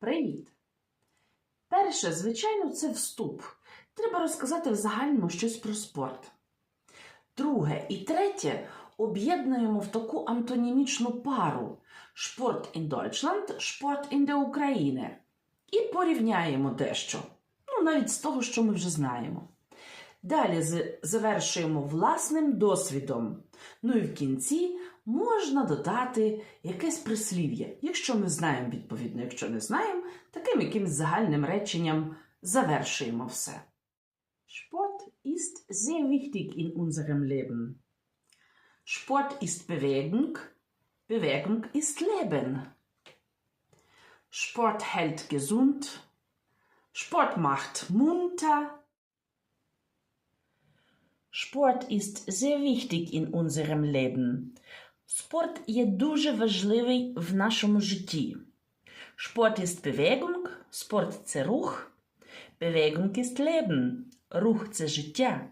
Привіт! Перше, звичайно, це вступ. Треба розказати в загальному щось про спорт. Друге і третє об'єднуємо в таку антонімічну пару Sport in Deutschland, Sport in der Ukraine. І порівняємо дещо. Ну, навіть з того, що ми вже знаємо. Далі завершуємо власним досвідом. Ну і в кінці можна додати якесь прислів'я, якщо ми знаємо відповідно, якщо не знаємо, таким якимсь загальним реченням завершуємо все. Sport ist sehr wichtig in unserem Leben. Sport ist Bewegung, Bewegung ist Leben. Sport hält gesund, Sport macht munter. Sport ist sehr wichtig in unserem Leben. Спорт є дуже важливий в нашому житті. Sport ist Bewegung, спорт це рух. Bewegung ist Leben, рух це життя.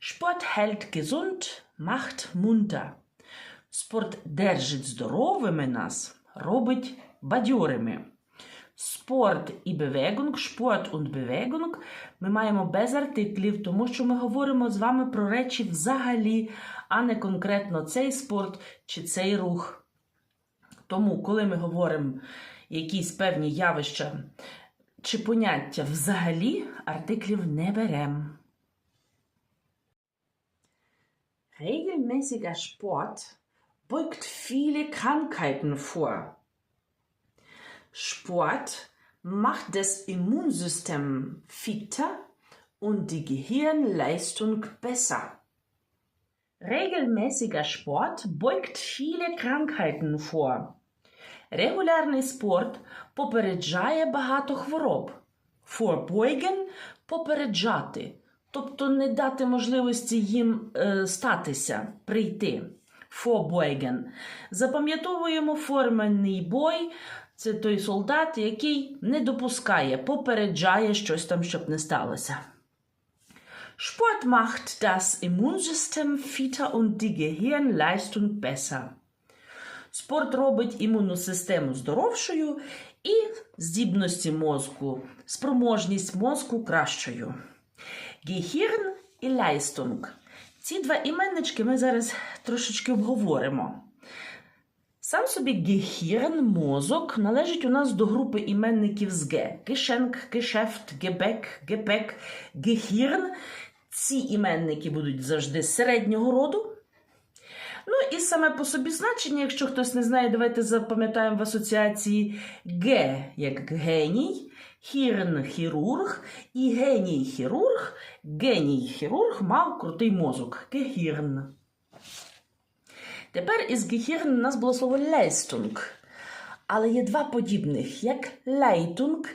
Sport hält gesund, macht munter. Спорт держить здоровими нас, робить бадьорими. Спорт і Bewegung, Sport und Bewegung ми маємо без артиклів, тому що ми говоримо з вами про речі взагалі, а не конкретно цей спорт чи цей рух. Тому, коли ми говоримо якісь певні явища чи поняття взагалі, артиклів не беремо. Regelmäßiger Sport beugt viele Krankheiten vor. Sport macht das Immunsystem fitter und die Gehirnleistung besser. Regelmäßiger Sport beugt viele Krankheiten vor. Регулярний спорт попереджає багато хвороб. Vorbeugen – попереджати, тобто не дати можливості їм е, статися, прийти. Vorbeugen. Запам'ятовуємо форменний бой. Це той солдат, який не допускає, попереджає щось там, щоб не сталося. Sport macht das Immunsystem fitter und die Gehirnleistung besser. Спорт робить імунну систему здоровшою і здібності мозку, спроможність мозку кращою. Gehirn і Leistung. Ці два іменнички ми зараз трошечки обговоримо. Сам собі Gehirn, мозок, належить у нас до групи іменників з Г. Geschenk, Geschäft, Gebäck, Gepäck, Gehirn. Ці іменники будуть завжди середнього роду. Ну і саме по собі значення, якщо хтось не знає, давайте запам'ятаємо в асоціації Г як геній, хірн хірург і геній хірург. Геній хірург мав крутий мозок. Гехірн. Тепер із Gehirn у нас було слово Leistung. Але є два подібних, як Leitung,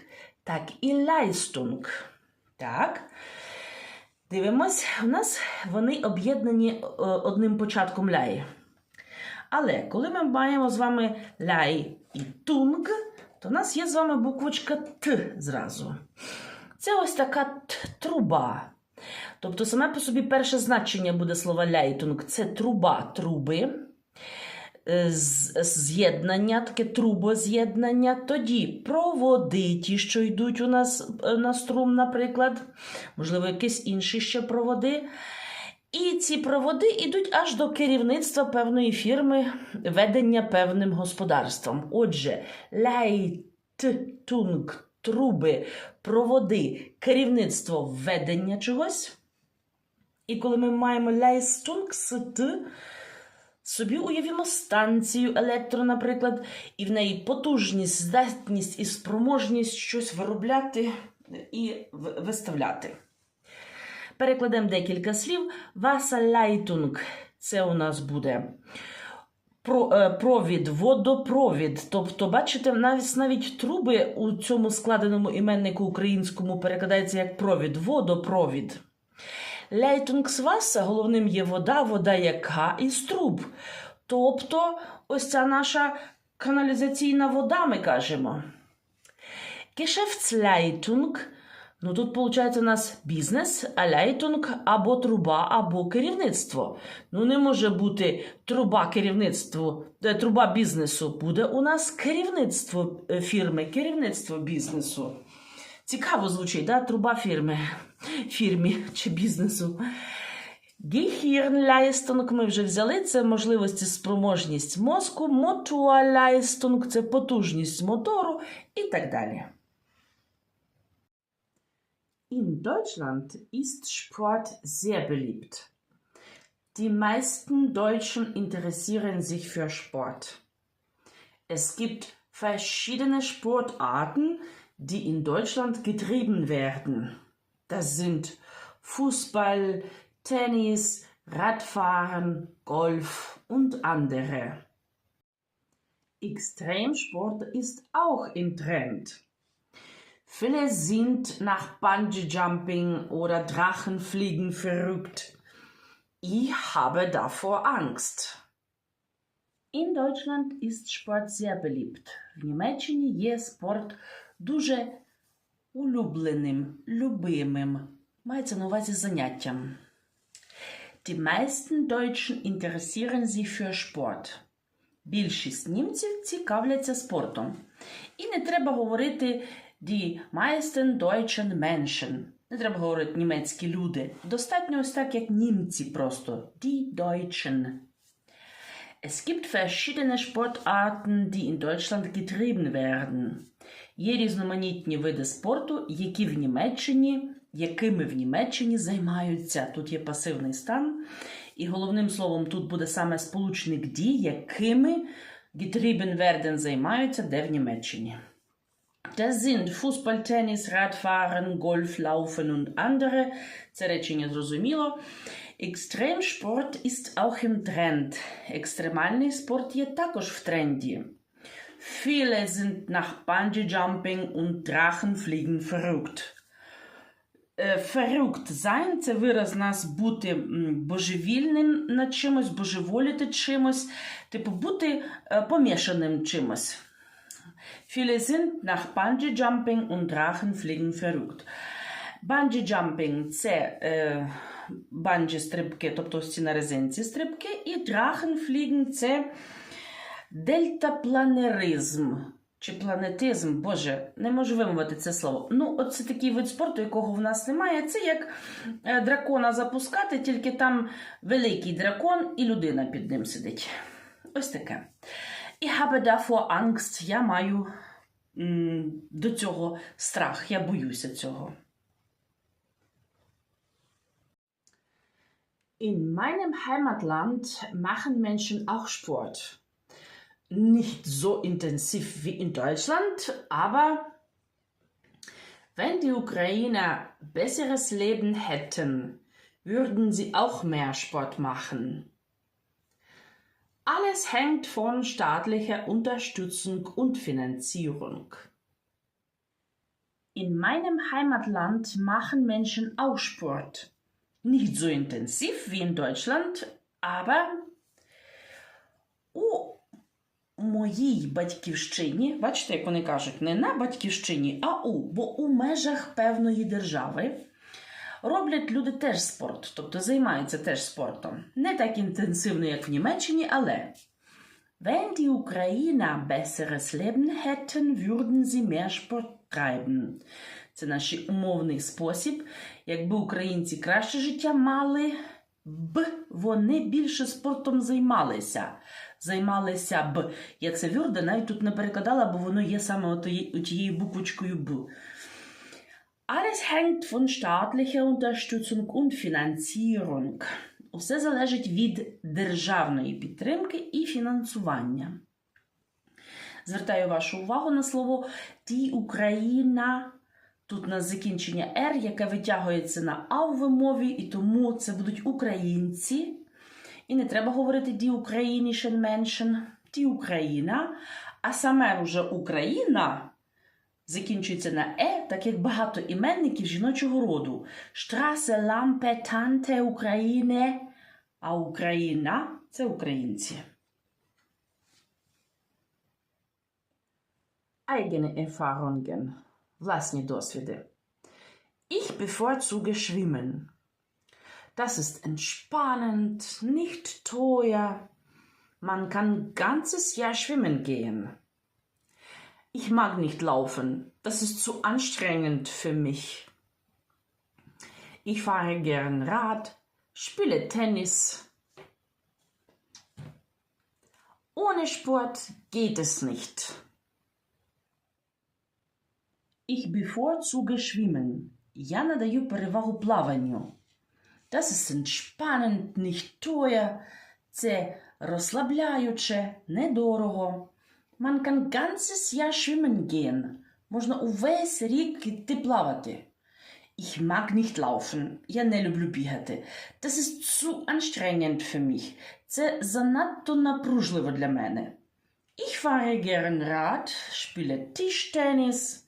так і Leistung. Так. Дивимось, у нас вони об'єднані е, одним початком ляй. Але коли ми маємо з вами ляй і тунг, то у нас є з вами буквочка Т зразу. Це ось така т- труба. Тобто, саме по собі перше значення буде слова ляйтунг це труба труби, з'єднання, таке трубоз'єднання. Тоді проводи, ті, що йдуть у нас е, на струм, наприклад, можливо, якісь інші ще проводи. І ці проводи йдуть аж до керівництва певної фірми ведення певним господарством. Отже, ляйтунг, труби, проводи, керівництво ведення чогось. І коли ми маємо т, собі уявімо станцію електро, наприклад, і в неї потужність, здатність і спроможність щось виробляти і виставляти. Перекладемо декілька слів. Wasserleitung – це у нас буде е, провід, водопровід. Тобто, бачите, навіть, навіть труби у цьому складеному іменнику українському перекладається як провід, водопровід. Leitungswasser головним є вода, вода яка із труб. Тобто, ось ця наша каналізаційна вода, ми кажемо. Geschäftsleitung Ну тут, виходить, у нас бізнес, алейтунг або труба, або керівництво. Ну, не може бути труба керівництву, е, труба бізнесу. Буде у нас керівництво е, фірми, керівництво бізнесу. Цікаво звучить, да? труба фірми, фірмі чи бізнесу. Gehirnleistung ми вже взяли, це можливості спроможність мозку, Motorleistung – це потужність мотору і так далі. In Deutschland ist Sport sehr beliebt. Die meisten Deutschen interessieren sich für Sport. Es gibt verschiedene Sportarten, die in Deutschland getrieben werden. Das sind Fußball, Tennis, Radfahren, Golf und andere. Extremsport ist auch im Trend. Viele sind nach Bungee-Jumping oder Drachenfliegen verrückt. Ich habe davor Angst. In Deutschland ist Sport sehr beliebt. В Німеччині є спорт дуже улюбленим, любимим. Мається на увазі заняттям. Die meisten Deutschen interessieren sich für Sport. Більшість німців цікавляться спортом. І не треба говорити die meisten deutschen Menschen. Не треба говорити німецькі люди. Достатньо ось так, як німці просто. Die Deutschen. Es gibt verschiedene Sportarten, die in Deutschland getrieben werden. Є різноманітні види спорту, які в Німеччині, якими в Німеччині займаються. Тут є пасивний стан. І головним словом тут буде саме сполучник дій, якими getrieben werden займаються, де в Німеччині. Das sind Fußball, Tennis, Radfahren, Golf, Laufen und andere. Це речення зрозуміло. Extremsport ist auch im Trend. Екстремальний спорт є також в тренді. Viele sind nach Bungee-Jumping und Drachenfliegen verrückt. Е, Verrückt – це вираз нас бути божевільним над чимось, божеволіти чимось, типу бути е, помішаним чимось. Viele sind nach Bungee-Jumping und Drachenfliegen verrückt. Bungee-Jumping – це е, банджі-стрибки, тобто ці на резинці стрибки, і Drachenfliegen – це дельтапланеризм. Чи планетизм, Боже, не можу вимовити це слово. Ну, от це такий вид спорту, якого в нас немає. Це як е, дракона запускати, тільки там великий дракон і людина під ним сидить. Ось таке. Ich habe davor Angst. Я маю м, до цього страх. Я боюся цього. In meinem Heimatland machen Menschen auch Sport. Nicht so intensiv wie in Deutschland, aber wenn die Ukrainer besseres Leben hätten, würden sie auch mehr Sport machen. Alles hängt von staatlicher Unterstützung und Finanzierung. In meinem Heimatland machen Menschen auch Sport. Nicht so intensiv wie in Deutschland, aber моїй батьківщині, бачите, як вони кажуть, не на батьківщині, а у, бо у межах певної держави роблять люди теж спорт, тобто займаються теж спортом. Не так інтенсивно, як в Німеччині, але. Wenn die Ukrainer besseres Leben hätten, würden sie mehr Sport treiben. Це наш умовний спосіб. Якби українці краще життя мали, б вони більше спортом займалися. Займалися б. Я це вюрде навіть тут не перекладала, бо воно є саме отією буквочкою Б. Alles hängt von staatlicher Unterstützung und Finanzierung. Усе залежить від державної підтримки і фінансування. Звертаю вашу увагу на слово «ті Україна». Тут у нас закінчення «р», яке витягується на «а» в вимові, і тому це будуть українці. І не треба говорити «ді українішен меншен», «ті Україна», а саме вже Україна закінчується на е, так як багато іменників жіночого роду. Штрасе, лампе, танте, Україне, а Україна це українці. Eigene Erfahrungen. Власні досвіди. Ich bevorzuge Schwimmen. Das ist entspannend, nicht teuer. Man kann ganzes Jahr schwimmen gehen. Ich mag nicht laufen. Das ist zu anstrengend für mich. Ich fahre gern Rad, spiele Tennis. Ohne Sport geht es nicht. Ich bevorzuge Schwimmen. Я надаю перевагу плаванню. Das ist entspannend, nicht teuer. Це розслабляюче, недорого. Man kann ganzes Jahr schwimmen gehen. Можна увесь рік йти плавати. Ich mag nicht laufen. Я не люблю бігати. Das ist zu anstrengend für mich. Це занадто напружливо для мене. Ich fahre gern Rad, spiele Tischtennis.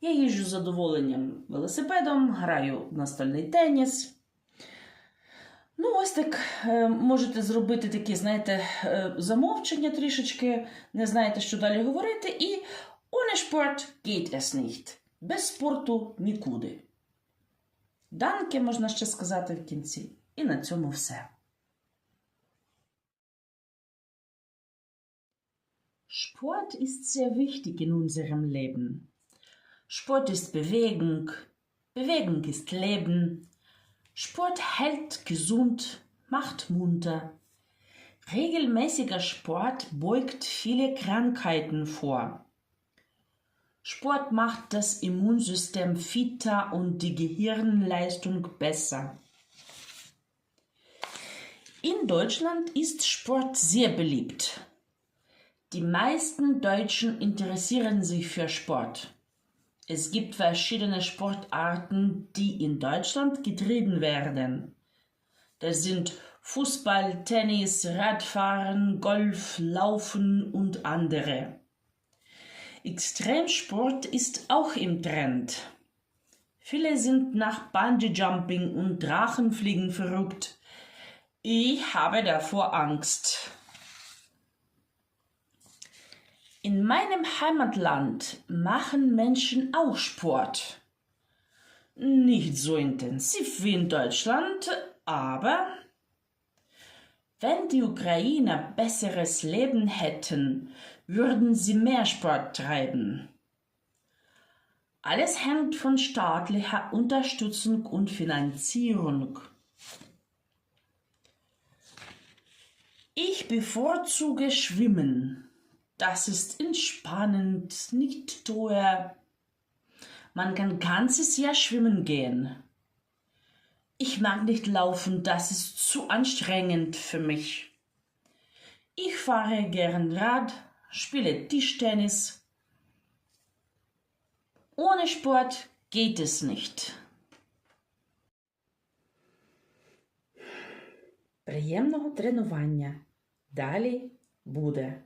Я їжджу задоволенням велосипедом, граю настольний теніс. Ну, ось так е, можете зробити такі, знаєте, е, замовчення трішечки, не знаєте, що далі говорити, і ohne Sport geht es nicht. Без спорту нікуди. Данке можна ще сказати в кінці. І на цьому все. Sport ist sehr wichtig in unserem Leben. Sport ist Bewegung, Bewegung ist Leben. Sport hält gesund, macht munter. Regelmäßiger Sport beugt viele Krankheiten vor. Sport macht das Immunsystem fitter und die Gehirnleistung besser. In Deutschland ist Sport sehr beliebt. Die meisten Deutschen interessieren sich für Sport. Es gibt verschiedene Sportarten, die in Deutschland getrieben werden. Das sind Fußball, Tennis, Radfahren, Golf, Laufen und andere. Extremsport ist auch im Trend. Viele sind nach Bungee-Jumping und Drachenfliegen verrückt. Ich habe davor Angst. In meinem Heimatland machen Menschen auch Sport. Nicht so intensiv wie in Deutschland, aber wenn die Ukrainer besseres Leben hätten, würden sie mehr Sport treiben. Alles hängt von staatlicher Unterstützung und Finanzierung. Ich bevorzuge Schwimmen. Das ist entspannend, nicht teuer. Man kann ganzes Jahr schwimmen gehen. Ich mag nicht laufen, das ist zu anstrengend für mich. Ich fahre gern Rad, spiele Tischtennis. Ohne Sport geht es nicht. Приємного тренування. Далі буде.